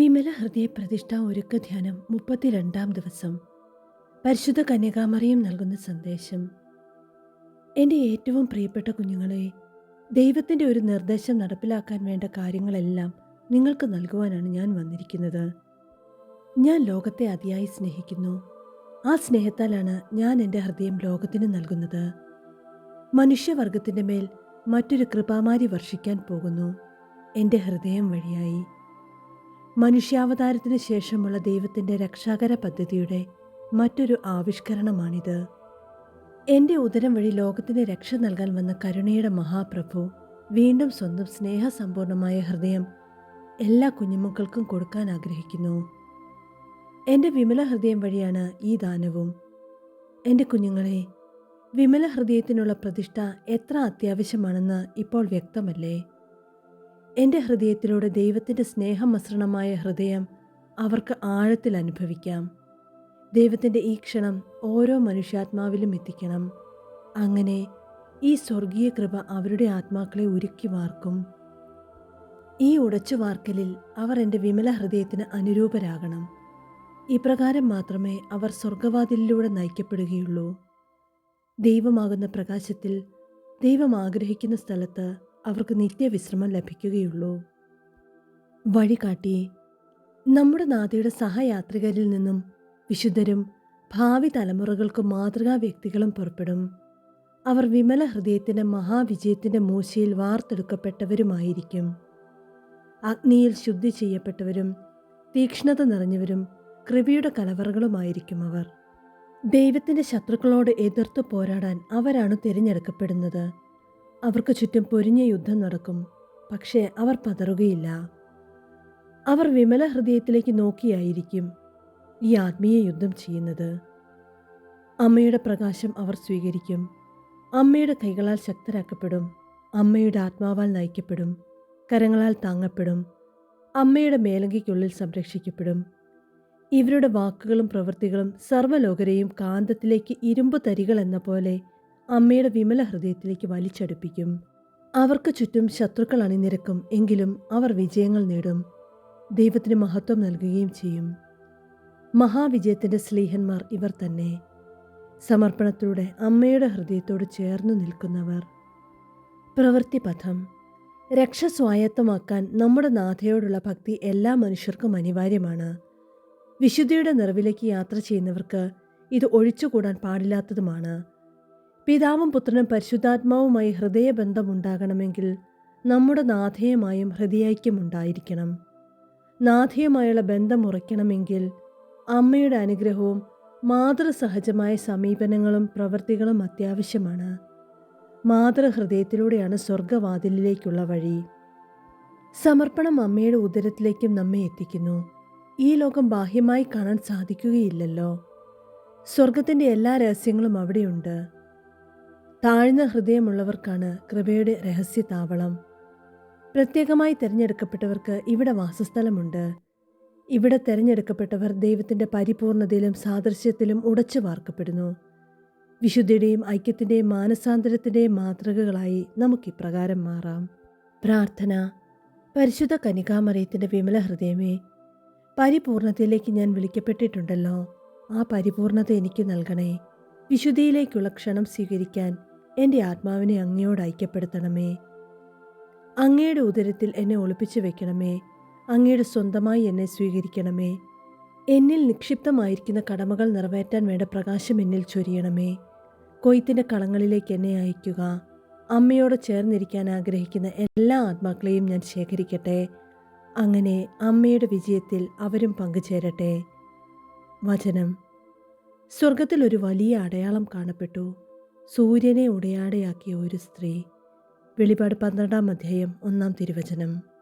വിമല ഹൃദയ പ്രതിഷ്ഠ ഒരുക്ക ധ്യാനം മുപ്പത്തിരണ്ടാം ദിവസം. പരിശുദ്ധ കന്യകാമറിയം നൽകുന്ന സന്ദേശം. എന്റെ ഏറ്റവും പ്രിയപ്പെട്ട കുഞ്ഞുങ്ങളെ ദൈവത്തിന്റെ ഒരു നിർദ്ദേശം നടപ്പിലാക്കാൻ വേണ്ട കാര്യങ്ങളെല്ലാം നിങ്ങൾക്ക് നൽകുവാനാണ് ഞാൻ വന്നിരിക്കുന്നത്. ഞാൻ ലോകത്തെ അതിയായി സ്നേഹിക്കുന്നു. ആ സ്നേഹത്താലാണ് ഞാൻ എന്റെ ഹൃദയം ലോകത്തിന് നൽകുന്നത്. മനുഷ്യവർഗത്തിന്റെ മേൽ മറ്റൊരു കൃപാമാരി വർഷിക്കാൻ പോകുന്നു. എന്റെ ഹൃദയം വഴിയായി. മനുഷ്യാവതാരത്തിന് ശേഷമുള്ള ദൈവത്തിന്റെ രക്ഷാകര പദ്ധതിയുടെ മറ്റൊരു ആവിഷ്കരണമാണിത്. എന്റെ ഉദരം വഴി ലോകത്തിന് രക്ഷ നൽകാൻ വന്ന കരുണയുടെ മഹാപ്രഭു വീണ്ടും സ്വന്തം സ്നേഹസമ്പൂർണമായ ഹൃദയം എല്ലാ കുഞ്ഞുമക്കൾക്കും കൊടുക്കാൻ ആഗ്രഹിക്കുന്നു. എന്റെ വിമല ഹൃദയം വഴിയാണ് ഈ ദാനവും. എന്റെ കുഞ്ഞുങ്ങളെ വിമല ഹൃദയത്തിനുള്ള പ്രതിഷ്ഠ എത്ര അത്യാവശ്യമാണെന്ന് ഇപ്പോൾ വ്യക്തമല്ലേ? എന്റെ ഹൃദയത്തിലൂടെ ദൈവത്തിന്റെ സ്നേഹമസൃണമായ ഹൃദയം അവർക്ക് ആഴത്തിൽ അനുഭവിക്കാം. ദൈവത്തിന്റെ ഈ ക്ഷണം ഓരോ മനുഷ്യാത്മാവിലും എത്തിക്കണം. അങ്ങനെ ഈ സ്വർഗീയ കൃപ അവരുടെ ആത്മാക്കളെ ഉരുക്കി വാർക്കും. ഈ ഉടച്ചു വാർക്കലിൽ അവർ എന്റെ വിമല ഹൃദയത്തിന് അനുരൂപരാകണം. ഇപ്രകാരം മാത്രമേ അവർ സ്വർഗവാതിലിലൂടെ നയിക്കപ്പെടുകയുള്ളൂ. ദൈവമാകുന്ന പ്രകാശത്തിൽ ദൈവം ആഗ്രഹിക്കുന്ന സ്ഥലത്ത് അവർക്ക് നിത്യവിശ്രമം ലഭിക്കുകയുള്ളൂ. വഴികാട്ടി നമ്മുടെ നാഥയുടെ സഹയാത്രികരിൽ നിന്നും വിശുദ്ധരും ഭാവി തലമുറകൾക്ക് മാതൃകാ വ്യക്തികളും പുറപ്പെടും. അവർ വിമല ഹൃദയത്തിന്റെ മഹാവിജയത്തിന്റെ മൂശയിൽ വാർത്തെടുക്കപ്പെട്ടവരുമായിരിക്കും. അഗ്നിയിൽ ശുദ്ധി ചെയ്യപ്പെട്ടവരും തീക്ഷ്ണത നിറഞ്ഞവരും കൃപയുടെ കലവറകളുമായിരിക്കും അവർ. ദൈവത്തിന്റെ ശത്രുക്കളോട് എതിർത്ത് പോരാടാൻ അവരാണ് തിരഞ്ഞെടുക്കപ്പെടുന്നത്. അവർക്ക് ചുറ്റും പൊരിഞ്ഞ യുദ്ധം നടക്കും. പക്ഷേ അവർ പതറുകയില്ല. അവർ വിമല ഹൃദയത്തിലേക്ക് നോക്കിയായിരിക്കും ഈ ആത്മീയ യുദ്ധം ചെയ്യുന്നത്. അമ്മയുടെ പ്രകാശം അവർ സ്വീകരിക്കും. അമ്മയുടെ കൈകളാൽ ശക്തരാക്കപ്പെടും. അമ്മയുടെ ആത്മാവാൽ നയിക്കപ്പെടും. കരങ്ങളാൽ താങ്ങപ്പെടും. അമ്മയുടെ മേലങ്കിക്കുള്ളിൽ സംരക്ഷിക്കപ്പെടും. ഇവരുടെ വാക്കുകളും പ്രവൃത്തികളും സർവലോകരെയും കാന്തത്തിലേക്ക് ഇരുമ്പ് തരികൾ എന്ന പോലെ അമ്മയുടെ വിമല ഹൃദയത്തിലേക്ക് വലിച്ചടുപ്പിക്കും. അവർക്ക് ചുറ്റും ശത്രുക്കൾ അണിനിരക്കും എങ്കിലും അവർ വിജയങ്ങൾ നേടും. ദൈവത്തിന് മഹത്വം നൽകുകയും ചെയ്യും. മഹാവിജയത്തിന്റെ സ്ലീഹന്മാർ ഇവർ തന്നെ. സമർപ്പണത്തിലൂടെ അമ്മയുടെ ഹൃദയത്തോട് ചേർന്നു നിൽക്കുന്നവർ. പ്രവൃത്തി പഥം. രക്ഷ സ്വായത്തമാക്കാൻ നമ്മുടെ നാഥയോടുള്ള ഭക്തി എല്ലാ മനുഷ്യർക്കും അനിവാര്യമാണ്. വിശുദ്ധിയുടെ നിറവിലേക്ക് യാത്ര ചെയ്യുന്നവർക്ക് ഇത് ഒഴിച്ചുകൂടാൻ പാടില്ലാത്തതുമാണ്. പിതാവും പുത്രനും പരിശുദ്ധാത്മാവുമായി ഹൃദയബന്ധമുണ്ടാകണമെങ്കിൽ നമ്മുടെ നാഥയുമായും ഹൃദയൈക്യമുണ്ടായിരിക്കണം. നാഥയുമായുള്ള ബന്ധം ഉറയ്ക്കണമെങ്കിൽ അമ്മയുടെ അനുഗ്രഹവും മാതൃസഹജമായ സമീപനങ്ങളും പ്രവൃത്തികളും അത്യാവശ്യമാണ്. മാതൃഹൃദയത്തിലൂടെയാണ് സ്വർഗവാതിലിലേക്കുള്ള വഴി. സമർപ്പണം അമ്മയുടെ ഉദരത്തിലേക്കും നമ്മെ എത്തിക്കുന്നു. ഈ ലോകം ബാഹ്യമായി കാണാൻ സാധിക്കുകയില്ലല്ലോ. സ്വർഗത്തിന്റെ എല്ലാ രഹസ്യങ്ങളും അവിടെയുണ്ട്. താഴ്ന്ന ഹൃദയമുള്ളവർക്കാണ് കൃപയുടെ രഹസ്യ താവളം പ്രത്യേകമായി തിരഞ്ഞെടുക്കപ്പെട്ടവർക്ക് ഇവിടെ വാസസ്ഥലമുണ്ട്. ഇവിടെ തിരഞ്ഞെടുക്കപ്പെട്ടവർ ദൈവത്തിന്റെ പരിപൂർണതയിലും സാദൃശ്യത്തിലും ഉടച്ചു വാർക്കപ്പെടുന്നു. വിശുദ്ധിയുടെയും ഐക്യത്തിന്റെയും മാനസാന്തരത്തിന്റെയും മാതൃകകളായി നമുക്ക് ഇപ്രകാരം മാറാം. പ്രാർത്ഥന. പരിശുദ്ധ കനികാമറിയത്തിന്റെ വിമല ഹൃദയമേ പരിപൂർണതയിലേക്ക് ഞാൻ വിളിക്കപ്പെട്ടിട്ടുണ്ടല്ലോ. ആ പരിപൂർണത എനിക്ക് നൽകണേ. വിശുദ്ധിയിലേക്കുള്ള ക്ഷണം സ്വീകരിക്കാൻ എന്റെ ആത്മാവിനെ അങ്ങയോട് ഐക്യപ്പെടുത്തണമേ. അങ്ങയുടെ ഉദരത്തിൽ എന്നെ ഒളിപ്പിച്ചു വെക്കണമേ. അങ്ങയുടെ സ്വന്തമായി എന്നെ സ്വീകരിക്കണമേ. എന്നിൽ നിക്ഷിപ്തമായിരിക്കുന്ന കടമകൾ നിറവേറ്റാൻ വേണ്ട പ്രകാശം എന്നിൽ ചൊരിയണമേ. കൊയ്ത്തിന്റെ കളങ്ങളിലേക്ക് എന്നെ അയക്കുക അമ്മയോട് ചേർന്നിരിക്കാൻ ആഗ്രഹിക്കുന്ന എല്ലാ ആത്മാക്കളെയും ഞാൻ ശേഖരിക്കട്ടെ. അങ്ങനെ അമ്മയുടെ വിജയത്തിൽ അവരും പങ്കുചേരട്ടെ. വചനം. സ്വർഗത്തിൽ ഒരു വലിയ അടയാളം കാണപ്പെട്ടു. സൂര്യനെ ഉടയാടയാക്കിയ ഒരു സ്ത്രീ. വെളിപാട് പന്ത്രണ്ടാം അധ്യായം ഒന്നാം തിരുവചനം.